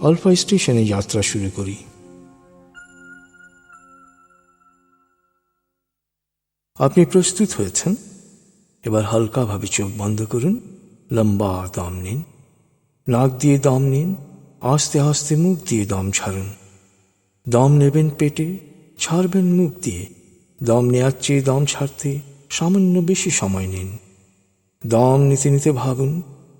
Alpha স্টেশনে যাত্রা শুরু করি। আপনি প্রস্তুত হয়েছেন? এবার হালকাভাবে চোখ বন্ধ করুন, লম্বা দম নিন, নাক দিয়ে দম নিন, আস্তে আস্তে মুখ দিয়ে দম ছাড়ুন। দম নেবেন পেটে, ছাড়বেন মুখ দিয়ে। দম নেওয়ার চেয়ে দম ছাড়তে সামান্য বেশি সময় নিন। দম নিতে নিতে ভাবুন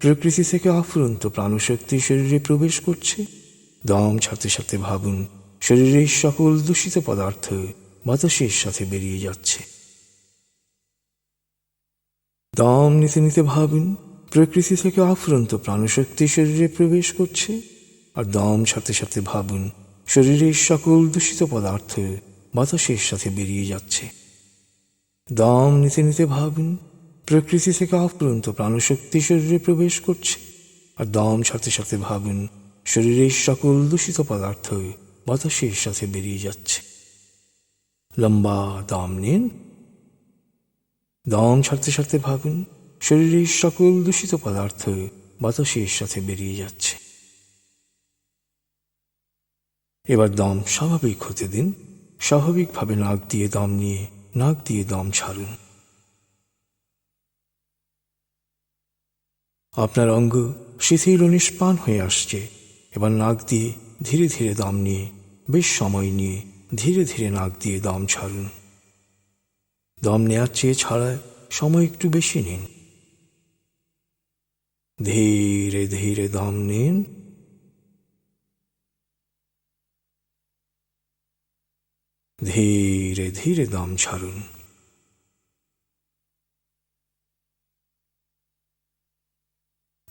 প্রকৃতি থেকে আফুরন্ত প্রাণশক্তি শরীরে প্রবেশ করছে। দম ছাড়তে ছাড়তে ভাবুন, শরীরের সকল দূষিত পদার্থ বাতাসের সাথে বেরিয়ে যাচ্ছে। দম নিতে নিতে ভাবুন, প্রকৃতি থেকে আফুরন্ত প্রাণশক্তি শরীরে প্রবেশ করছে। আর দম ছাড়তে ছাড়তে ভাবুন, শরীরের সকল দূষিত পদার্থ বাতাসের সাথে বেরিয়ে যাচ্ছে। দম নিতে নিতে ভাবুন প্রকৃতি থেকে আফুরন্ত প্রাণশক্তি শরীরে প্রবেশ করছে। আর দম ছাড়তে ছাড়তে ভাবুন, শরীরের সকল দূষিত পদার্থ বাতাসের সাথে বেরিয়ে যাচ্ছে। লম্বা দম নিন। দম ছাড়তে ছাড়তে ভাবুন, শরীরের সকল দূষিত পদার্থ বাতাসের সাথে বেরিয়ে যাচ্ছে। এবার দম স্বাভাবিক হতে দিন। স্বাভাবিকভাবে নাক দিয়ে দম নিয়ে নাক দিয়ে দম ছাড়ুন। আপনার অঙ্গ শিথিল নিষ্পান হয়ে আসছে। এবার নাক দিয়ে ধীরে ধীরে দম নিয়ে, বেশ সময় নিয়ে ধীরে ধীরে নাক দিয়ে দম ছাড়ুন। দম নেওয়ার চেয়ে ছাড়ায় সময় একটু বেশি নিন। ধীরে ধীরে দম নিন। ধীরে ধীরে দম ছাড়ুন।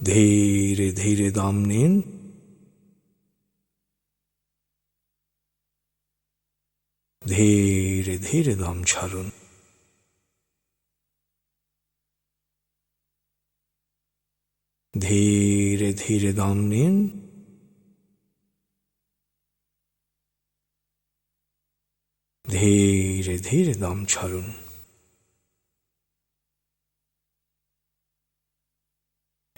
ধীরে ধীরে দম নিন ধীরে ধীরে দম ছাড়ুন ধীরে ধীরে দম নিন ধীরে ধীরে দম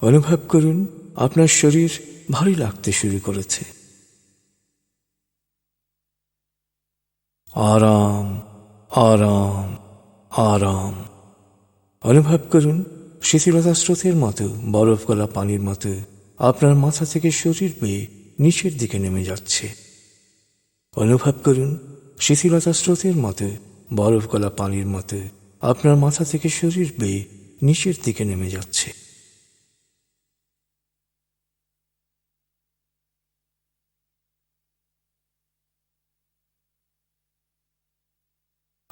অনুভব করুন, আপনার শরীর ভারী লাগতে শুরু করেছে। আরাম আরাম আরাম। অনুভব করুন, শিথিলতা স্রোতের মতো, বরফ গলা পানির মতো, আপনার মাথা থেকে শরীর বেয়ে নিচের দিকে নেমে যাচ্ছে। অনুভব করুন, শিথিলতা স্রোতের মতো, বরফ গলা পানির মতো, আপনার মাথা থেকে শরীর বেয়ে নিচের দিকে নেমে যাচ্ছে।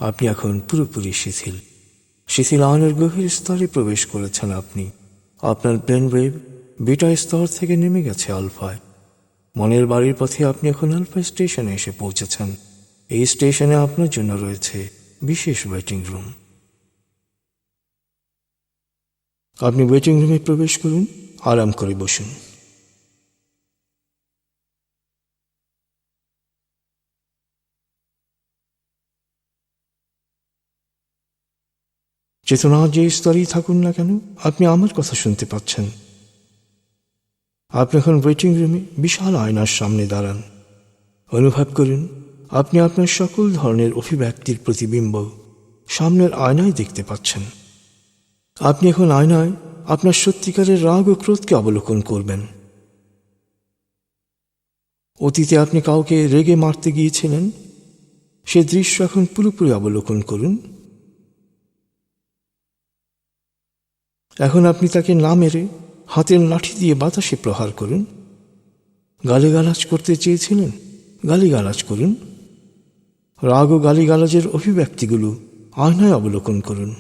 আপনি এখন পুরোপুরি শিথিল। শিথিল আয়নের গভীর স্তরে প্রবেশ করেছেন আপনি। আপনার ব্রেন ওয়েভ বিটা স্তর থেকে নেমে গেছে আলফায়। মনের বাড়ির পথে আপনি এখন আলফা স্টেশনে এসে পৌঁছেছেন। এই স্টেশনে আপনার জন্য রয়েছে বিশেষ ওয়েটিং রুম। আপনি ওয়েটিং রুমে প্রবেশ করুন, আরাম করে বসুন। চেতনা যে স্তরেই থাকুন না কেন, আপনি আমার কথা শুনতে পাচ্ছেন। আপনি এখন ওয়েটিং রুমে বিশাল আয়নার সামনে দাঁড়ান। অনুভব করুন, আপনি আপনার সকল ধরনের অভিব্যক্তির প্রতিবিম্ব সামনের আয়নায় দেখতে পাচ্ছেন। আপনি এখন আয়নায় আপনার সত্যিকারের রাগ ও ক্রোধকে অবলোকন করবেন। অতীতে আপনি কাউকে রেগে মারতে গিয়েছিলেন, সে দৃশ্য এখন পুরোপুরি অবলোকন করুন। এখন আপনি তাকে না মেরে হাতের লাঠি দিয়ে বাতাসে প্রহার করুন। গালিগালাজ করতে চেয়েছিলেন, গালিগালাজ করুন। রাগ ও গালিগালাজের অভিব্যক্তিগুলো আয়নায় অবলোকন করুন।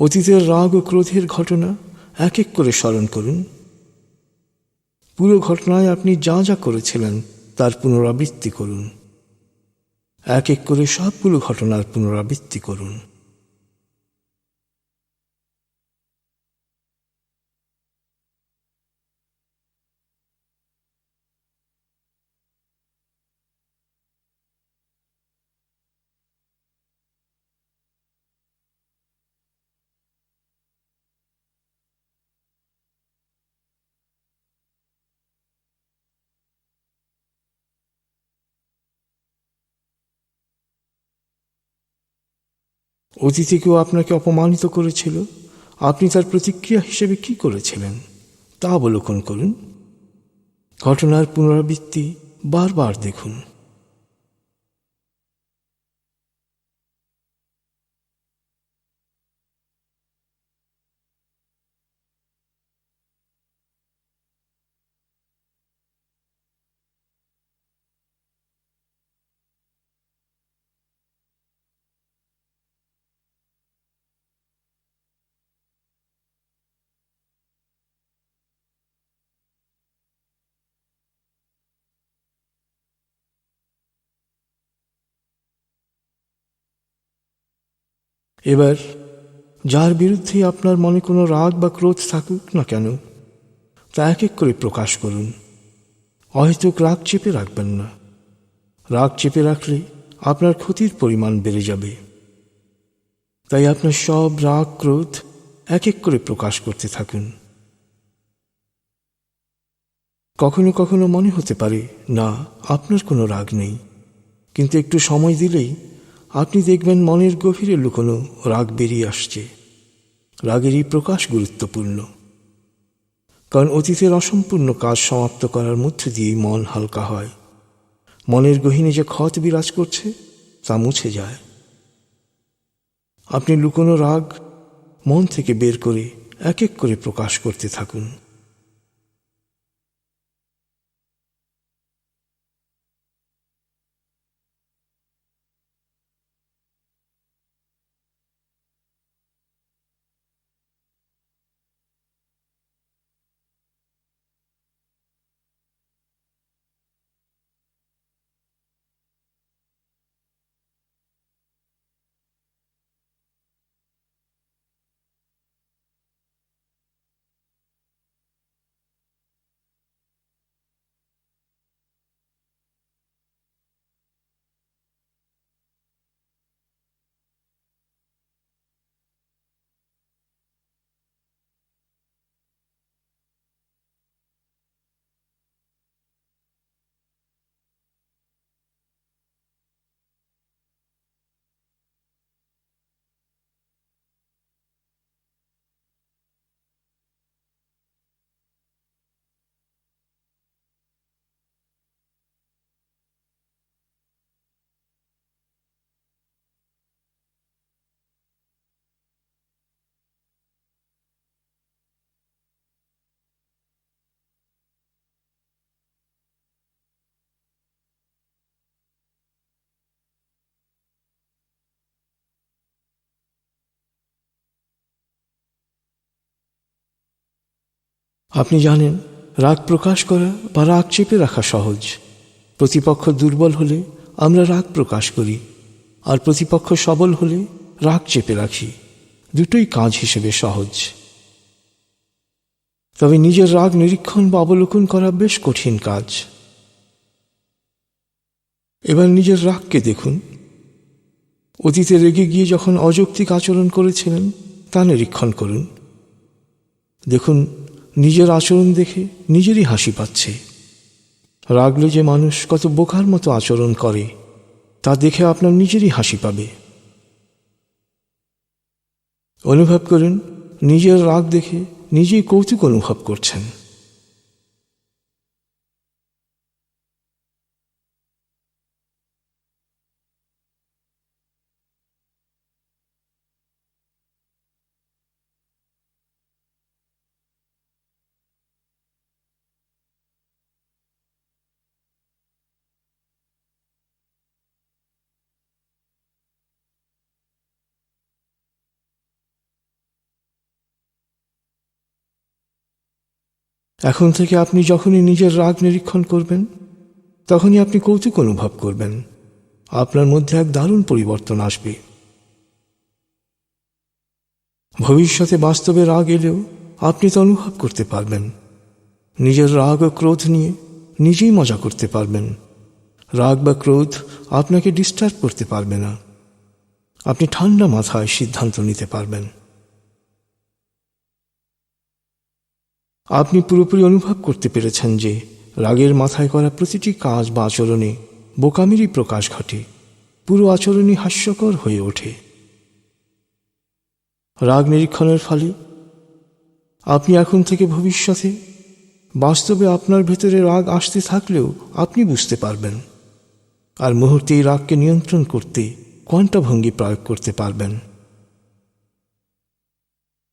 অতীতের রাগ ও ক্রোধের ঘটনা এক এক করে স্মরণ করুন। পুরো ঘটনায় আপনি যা যা করেছিলেন তার পুনরাবৃত্তি করুন। এক এক করে সবগুলো ঘটনার পুনরাবৃত্তি করুন। অতীতে কেউ আপনাকে অপমানিত করেছিল। আপনি তার প্রতিক্রিয়া হিসেবে কি করেছিলেন? তা অবলোকন করুন। ঘটনার পুনরাবৃত্তি বারবার দেখুন। এবার, যার বিরুদ্ধে আপনার মনে কোনো রাগ বা ক্রোধ থাকুক না কেন, তা এক এক করে প্রকাশ করুন। অহেতুক রাগ চেপে রাখবেন না। রাগ চেপে রাখলে আপনার ক্ষতির পরিমাণ বেড়ে যাবে। তাই আপনার সব রাগ, ক্রোধ এক এক করে প্রকাশ করতে থাকুন। কখনো কখনো মনে হতে পারে, না, আপনার কোনো রাগ নেই। কিন্তু একটু সময় দিলেই আপনি দেখবেন মনের গভীরে লুকোনো রাগ বেরিয়ে আসছে। রাগেরই প্রকাশ গুরুত্বপূর্ণ। কারণ অতীতের অসম্পূর্ণ কাজ সমাপ্ত করার মধ্য দিয়েই মন হালকা হয়। মনের গহিনে যে ক্ষত বিরাজ করছে, তা মুছে যায়। আপনি লুকোনো রাগ মন থেকে বের করে এক এক করে প্রকাশ করতে থাকুন। আপনি জানেন, রাগ প্রকাশ করা বা রাগ চেপে রাখা সহজ। প্রতিপক্ষ দুর্বল হলে আমরা রাগ প্রকাশ করি, আর প্রতিপক্ষ সবল হলে রাগ চেপে রাখি। দুটোই কাজ হিসেবে সহজ। তবে নিজের রাগ নিরীক্ষণ বা অবলোকন করা বেশ কঠিন কাজ। এবার নিজের রাগকে দেখুন। অতীতে রেগে গিয়ে যখন অযৌক্তিক আচরণ করেছিলেন, তা নিরীক্ষণ করুন। দেখুন নিজের আচরণ দেখে নিজেরই হাসি পাচ্ছে। রাগলে যে মানুষ কত বোকার মতো আচরণ করে, তা দেখে আপনার নিজেরই হাসি পাবে। অনুভব করুন, নিজের রাগ দেখে নিজেই কৌতুক অনুভব করছেন। এখন থেকে আপনি যখনই নিজের রাগ নিরীক্ষণ করবেন, তখনই আপনি কৌতুক অনুভব করবেন। আপনার মধ্যে এক দারুণ পরিবর্তন আসবে। ভবিষ্যতে বাস্তবে রাগ এলেও আপনি তা অনুভব করতে পারবেন। নিজের রাগ ও ক্রোধ নিয়ে নিজেই মজা করতে পারবেন। রাগ বা ক্রোধ আপনাকে ডিস্টার্ব করতে পারবে না। আপনি ঠান্ডা মাথায় সিদ্ধান্ত নিতে পারবেন। আপনি পুরোপুরি অনুভব করতে পেরেছেন যে রাগের মাথায় করা প্রতিটি কাজ বা আচরণে বোকামিরই প্রকাশ ঘটে। পুরো আচরণই হাস্যকর হয়ে ওঠে। রাগ নিরীক্ষণের ফলে আপনি এখন থেকে ভবিষ্যতে বাস্তবে আপনার ভেতরে রাগ আসতে থাকলেও আপনি বুঝতে পারবেন আর মুহূর্তে এই রাগকে নিয়ন্ত্রণ করতে কোয়ান্টা ভঙ্গি প্রয়োগ করতে পারবেন।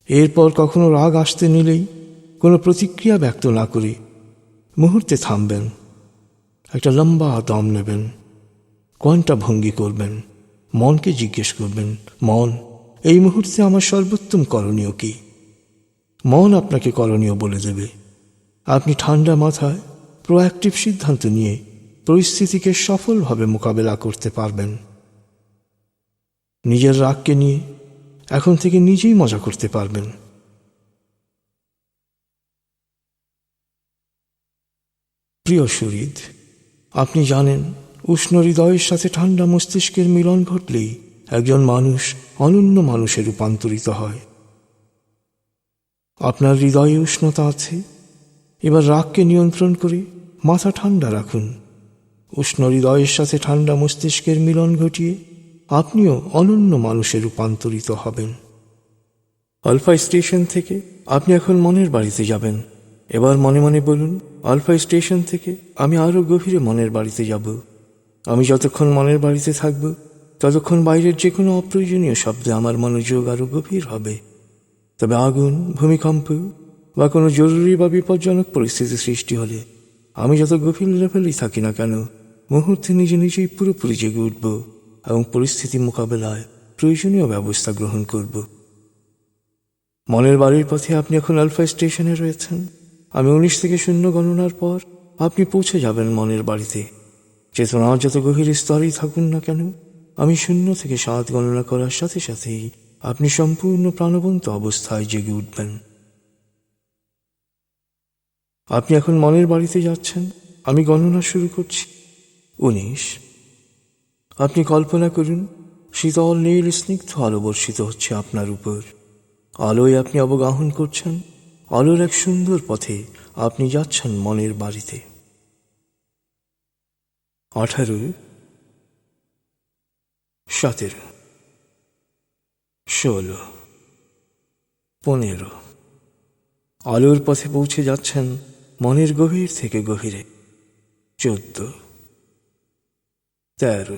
এরপর কখনো রাগ আসতে নিলেই কোনো প্রতিক্রিয়া ব্যক্ত না করে। মুহূর্তে থামবেন। একটা লম্বা দম নেবেন। কোয়ান্টা ভঙ্গি করবেন? মনকে জিজ্ঞেস করবেন, মন, এই মুহূর্তে আমার সর্বোত্তম করণীয় কি? মন আপনাকে করণীয় বলে দেবে। আপনি ঠান্ডা মাথায় প্রোঅ্যাক্টিভ সিদ্ধান্ত নিয়ে পরিস্থিতিকে সফলভাবে মোকাবেলা করতে পারবেন। নিজের রাগকে নিয়ে এখন থেকে নিজেই মজা করতে পারবেন। প্রিয় সুরিদ আপনি জানেন, উষ্ণ হৃদয়ের সাথে ঠান্ডা মস্তিষ্কের মিলন ঘটলেই একজন মানুষ অনন্য মানুষে রূপান্তরিত হয়। আপনার হৃদয়ে উষ্ণতা আছে, এবার রাগকে নিয়ন্ত্রণ করে মাথা ঠান্ডা রাখুন। উষ্ণ হৃদয়ের সাথে ঠান্ডা মস্তিষ্কের মিলন ঘটিয়ে আপনিও অনন্য মানুষে রূপান্তরিত হবেন। আলফা স্টেশন থেকে আপনি এখন মনের বাড়িতে যাবেন। এবার মনে মনে বলুন, আলফা স্টেশন থেকে আমি আরও গভীরে মনের বাড়িতে যাব। আমি যতক্ষণ মনের বাড়িতে থাকব, ততক্ষণ বাইরের যে কোনো অপ্রয়োজনীয় শব্দে আমার মনোযোগ আরও গভীর হবে। তবে আগুন, ভূমিকম্প বা কোনো জরুরি বা বিপজ্জনক পরিস্থিতি সৃষ্টি হলে আমি যত গভীর লেভেলেই থাকি না কেন, মুহূর্তে নিজে নিজেই পুরোপুরি জেগে উঠব এবং পরিস্থিতি মোকাবেলায় প্রয়োজনীয় ব্যবস্থা গ্রহণ করব। মনের বাড়ির পথে আপনি এখন আলফা স্টেশনে রয়েছেন? আমি উনিশ থেকে শূন্য গণনার পর আপনি পৌঁছে যাবেন মনের বাড়িতে। চেতনা যত গভীর স্তরেই থাকুন না কেন, আমি শূন্য থেকে সাত গণনা করার সাথে সাথেই আপনি সম্পূর্ণ প্রাণবন্ত অবস্থায় জেগে উঠবেন। আপনি এখন মনের বাড়িতে যাচ্ছেন, আমি গণনা শুরু করছি। উনিশ। আপনি কল্পনা করুন, শীতল নীল স্নিগ্ধ আলো বর্ষিত হচ্ছে আপনার উপর। আলোয় আপনি অবগাহন করছেন আলোর এক সুন্দর পথে আপনি যাচ্ছেন মনের বাড়িতে। আঠারো, সতেরো, ষোলো, পনেরো। আলোর পথে পৌঁছে যাচ্ছেন মনের গভীর থেকে গভীরে। চোদ্দ, তেরো,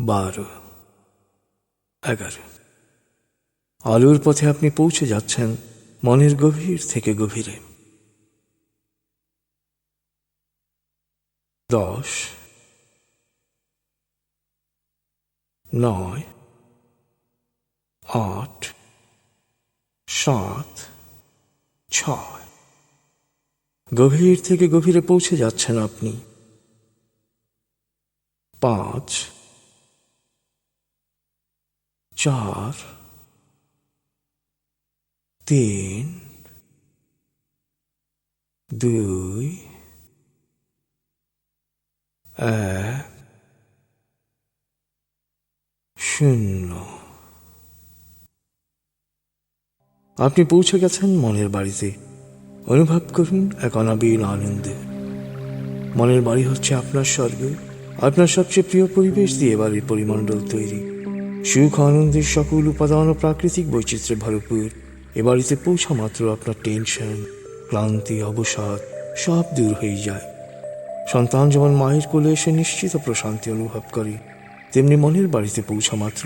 বারো, এগারো। আলোর পথে আপনি পৌঁছে যাচ্ছেন মনের গভীর থেকে গভীরে। দশ, নয়, আট, সাত, ছয়। গভীর থেকে গভীরে পৌঁছে যাচ্ছেন আপনি। পাঁচ, চার তিন, দুই, এক, শূন্য। আপনি পৌঁছে গেছেন মনের বাড়িতে। অনুভব করুন এক অনাবিল আনন্দে। মনের বাড়ি হচ্ছে আপনার স্বর্গ। আপনার সবচেয়ে প্রিয় পরিবেশ দিয়ে বাড়ির পরিমণ্ডল তৈরি। সুখ, আনন্দের সকল উপাদান ও প্রাকৃতিক বৈচিত্র্যে ভরপুর। এ বাড়িতে পৌঁছা মাত্র আপনার টেনশন, ক্লান্তি, অবসাদ, সব দূর হয়ে যায়। সন্তান যেমন মায়ের কোলে এসে নিশ্চিত প্রশান্তি অনুভব করে, তেমনি মনের বাড়িতে পৌঁছা মাত্র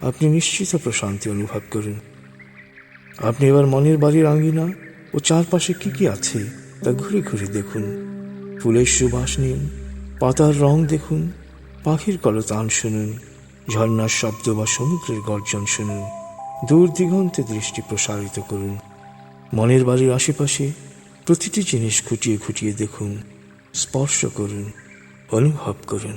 আপনি নিশ্চিত প্রশান্তি অনুভব করুন। আপনি এবার মনের বাড়ির আঙ্গিনা ও চারপাশে কি কি আছে তা ঘুরে ঘুরে দেখুন। ফুলের সুবাস নিন, পাতার রং দেখুন, পাখির কলতান শুনুন, ঝর্ণার শব্দ বা সমুদ্রের গর্জন শুনুন। দূর দিগন্তে দৃষ্টি প্রসারিত করুন। মনের বাড়ির আশেপাশে প্রতিটি জিনিস খুঁটিয়ে খুঁটিয়ে দেখুন, স্পর্শ করুন, অনুভব করুন।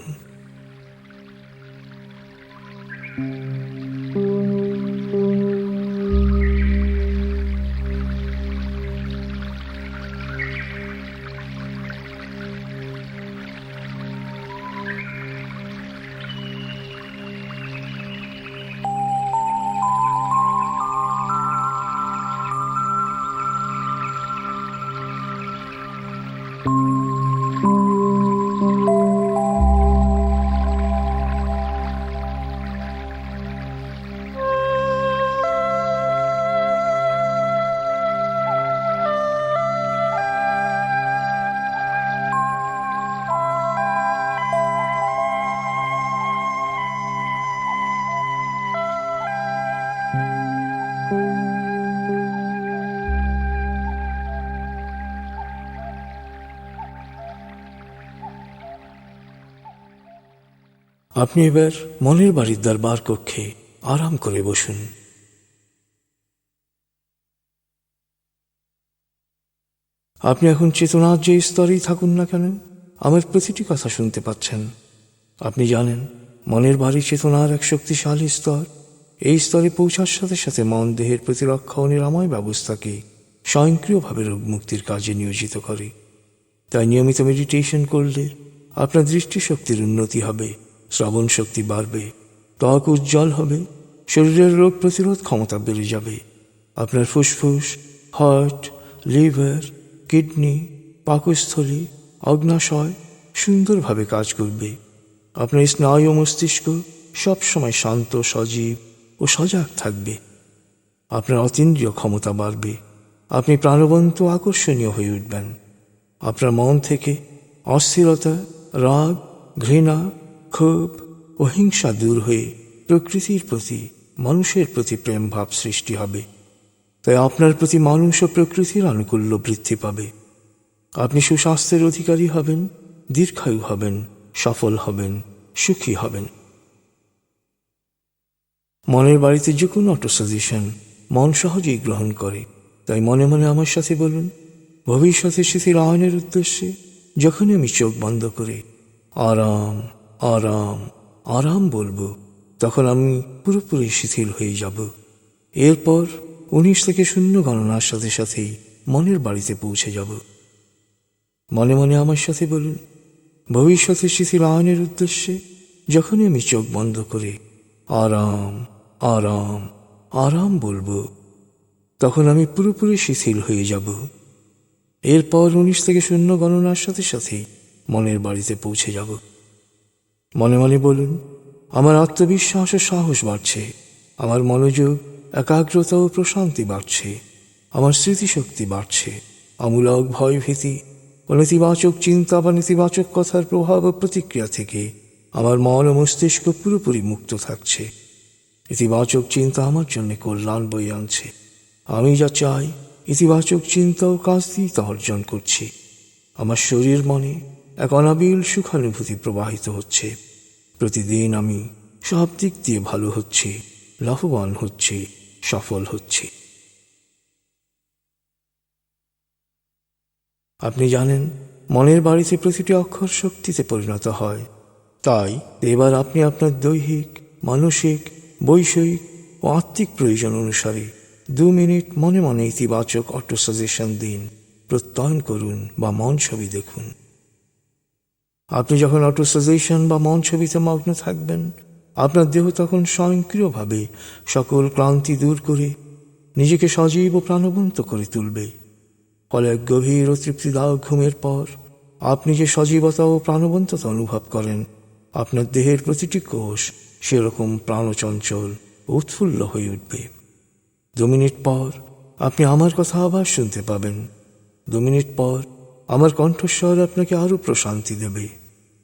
আপনি এবার মনের বাড়ির দরবার কক্ষে আরাম করে বসুন। আপনি এখন চেতনার যে স্তরেই থাকুন না কেন, আমার প্রতিটি কথা শুনতে পাচ্ছেন। আপনি জানেন, মনের বাড়ি চেতনার এক শক্তিশালী স্তর। এই স্তরে পৌঁছার সাথে সাথে মন দেহের প্রতিরক্ষা ও নিরাময় ব্যবস্থাকে স্বয়ংক্রিয়ভাবে রোগ মুক্তির কাজে নিয়োজিত করে। তাই নিয়মিত মেডিটেশন করলে আপনার দৃষ্টিশক্তির উন্নতি হবে। শ্রবণ শক্তি বাড়বে, ত্বক উজ্জ্বল হবে, শরীরের রোগ প্রতিরোধ ক্ষমতা বেড়ে যাবে। আপনার ফুসফুস, হার্ট, লিভার, কিডনি, পাকস্থলী, অগ্নাশয় সুন্দরভাবে কাজ করবে। আপনার স্নায়ু মস্তিষ্ক সবসময় শান্ত, সজীব ও সজাগ থাকবে। আপনার অতীন্দ্রিয় ক্ষমতা বাড়বে। আপনি প্রাণবন্ত আকর্ষণীয় হয়ে উঠবেন। আপনার মন থেকে অস্থিরতা, রাগ, ঘৃণা ক্ষোভ ও হিংসা দূর হয়ে প্রকৃতির প্রতি, মানুষের প্রতি প্রেম ভাব সৃষ্টি হবে। তাই আপনার প্রতি মানুষ ও প্রকৃতির আনুকূল্য বৃদ্ধি পাবে। আপনি সুস্বাস্থ্যের অধিকারী হবেন, দীর্ঘায়ু হবেন, সফল হবেন, সুখী হবেন। মনের বাড়িতে যে কোনো অটো সাজেশন মন সহজেই গ্রহণ করে। তাই মনে মনে আমার সাথে বলুন, ভবিষ্যতে শিথিল আয়নের উদ্দেশ্যে যখনই আমি চোখ বন্ধ করে, আরাম আরাম আরাম বলব। তখন আমি পুরোপুরি শিথিল হয়ে যাব। এরপর উনিশ থেকে শূন্য গণনার সাথে সাথেই মনের বাড়িতে পৌঁছে যাব। মনে মনে আমার সাথে বলুন, ভবিষ্যতে শিথিল আয়নের উদ্দেশ্যে যখনই আমি চোখ বন্ধ করে আরাম আরাম আরাম বলব, তখন আমি পুরোপুরি শিথিল হয়ে যাব। এরপর উনিশ থেকে শূন্য গণনার সাথে সাথেই মনের বাড়িতে পৌঁছে যাব। মনে মনে বলুন, আমার আত্মবিশ্বাস ও সাহস বাড়ছে, আমার মনোযোগ, একাগ্রতা ও প্রশান্তি বাড়ছে, আমার স্মৃতিশক্তি বাড়ছে। আমূলক ভয় ভীতি ও নেতিবাচক চিন্তা বা নেতিবাচক কথার প্রভাব ও প্রতিক্রিয়া থেকে আমার মন ও মস্তিষ্ক পুরোপুরি মুক্ত থাকছে। ইতিবাচক চিন্তা আমার জন্য কল্যাণ বই আনছে। আমি যা চাই, ইতিবাচক চিন্তা ও কাজ দিয়ে তা অর্জন করছি। আমার শরীর মনে এক অনাবিল সুখানুভূতি প্রবাহিত হচ্ছে। প্রতিদিন আমি সব দিক দিয়ে ভালো হচ্ছে, লাভবান হচ্ছে, সফল হচ্ছে। আপনি জানেন, মনের বাড়িতে প্রতিটি অক্ষর শক্তিতে পরিণত হয়। তাই এবার আপনি আপনার দৈহিক, মানসিক, বৈষয়িক ও আত্মিক প্রয়োজন অনুসারে দু মিনিট মনে মনে ইতিবাচক অটো সাজেশন দিন, প্রত্যয়ন করুন বা মন ছবি দেখুন। আপনি যখন অটো সাজেশন বা মন ছবিতে মগ্ন থাকবেন, আপনার দেহ তখন স্বয়ংক্রিয়ভাবে সকল ক্লান্তি দূর করে নিজেকে সজীব ও প্রাণবন্ত করে তুলবে। ফলে এক গভীর ও তৃপ্তিদায়ক ঘুমের পর আপনি যে সজীবতা ও প্রাণবন্ততা অনুভব করেন, আপনার দেহের প্রতিটি কোষ সেরকম প্রাণচঞ্চল উৎফুল্ল হয়ে উঠবে। দু মিনিট পর আপনি আমার কথা আবার শুনতে পাবেন। দু মিনিট পর আমার কণ্ঠস্বর আপনাকে আরও প্রশান্তি দেবে।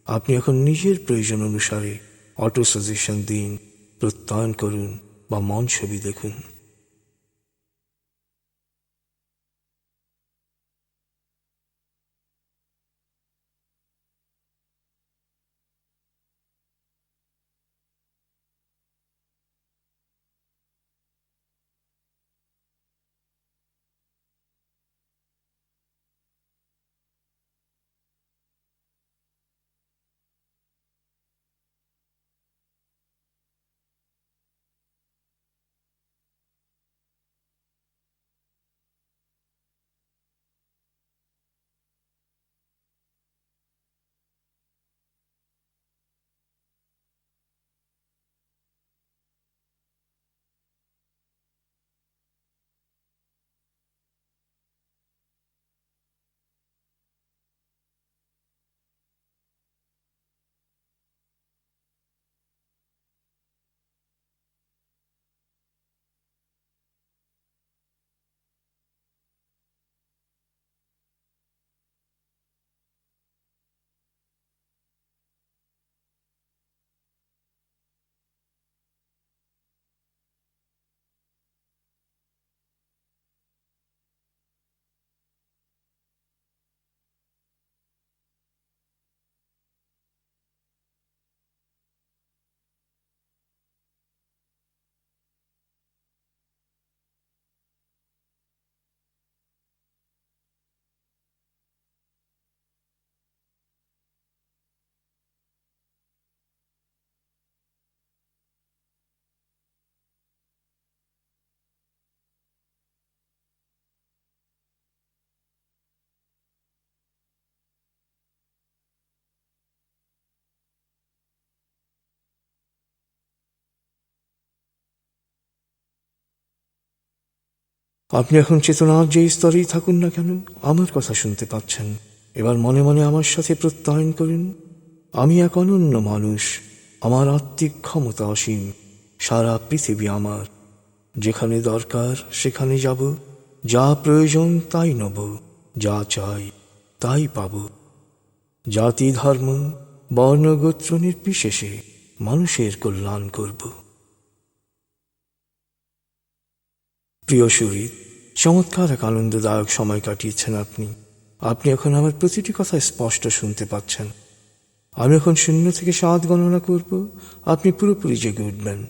আপনি এখন নিজের প্রয়োজন অনুসারে অটো সাজেশন দিন প্রত্যয়ন করুন বা মন ছবি দেখুন। আপনি এখন চেতনার যে স্তরেই থাকুন না কেন, আমার কথা শুনতে পাচ্ছেন। এবার মনে মনে আমার সাথে প্রত্যয়ন করুন। আমি এক অনন্য মানুষ, আমার আত্মিক ক্ষমতা অসীম, সারা পৃথিবী আমার। যেখানে দরকার, সেখানে যাব। যা প্রয়োজন, তাই নেব। যা চাই, তাই পাব। জাতি, ধর্ম বর্ণগোত্র নির্বিশেষে মানুষের কল্যাণ করব। প্রিয় শরীর চমৎকার এক আনন্দদায়ক সময় কাটিয়েছেন আপনি। আপনি এখন আমার প্রতিটি কথা স্পষ্ট শুনতে পাচ্ছেন। আমি এখন শূন্য থেকে সাত গণনা করব, আপনি পুরোপুরি জেগে উঠবেন।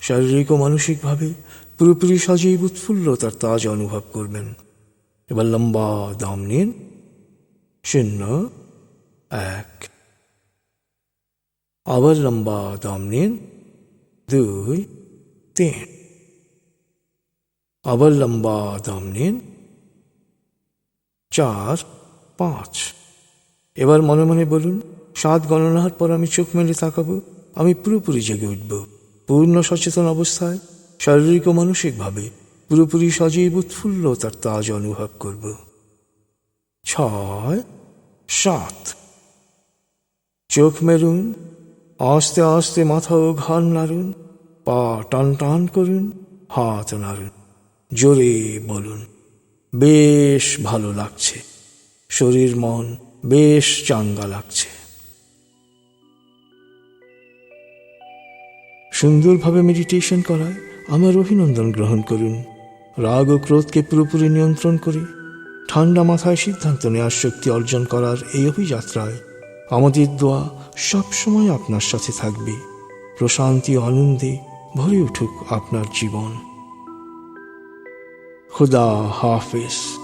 শারীরিক ও মানসিকভাবে পুরোপুরি সজীব উৎফুল্লতার তাজ অনুভব করবেন। এবার লম্বা দাম নিন। শূন্য, এক। আবার লম্বা দাম নিন। দুই। লম্বা দাম নিন চার পাঁচ এবার মনে মনে বলুন সাত গণনার পর আমি চোখ মেলে তাকাবো আমি পুরোপুরি জেগে উঠব পূর্ণ সচেতন অবস্থায় শারীরিক ও মানসিকভাবে পুরোপুরি সজীব উৎফুল্ল তার তাজ অনুভব করব ছয় সাত চোখ মেরুন আস্তে আস্তে মাথা ও ঘাড় নাড়ুন পা টান টান করুন, হাত নাড়ুন, জোরে বলুন, বেশ ভালো লাগছে। শরীর, মন বেশ চাঙ্গা লাগছে। সুন্দরভাবে মেডিটেশন করায় আমার অভিনন্দন গ্রহণ করুন। রাগ ও ক্রোধকে পুরোপুরি নিয়ন্ত্রণ করে ঠান্ডা মাথায় সিদ্ধান্ত নেওয়ার শক্তি অর্জন করার এই অভিযাত্রায় আমাদের দোয়া সবসময় আপনার সাথে থাকবে। প্রশান্তি, আনন্দে ভরে উঠুক আপনার জীবন। খুদা হাফিজ।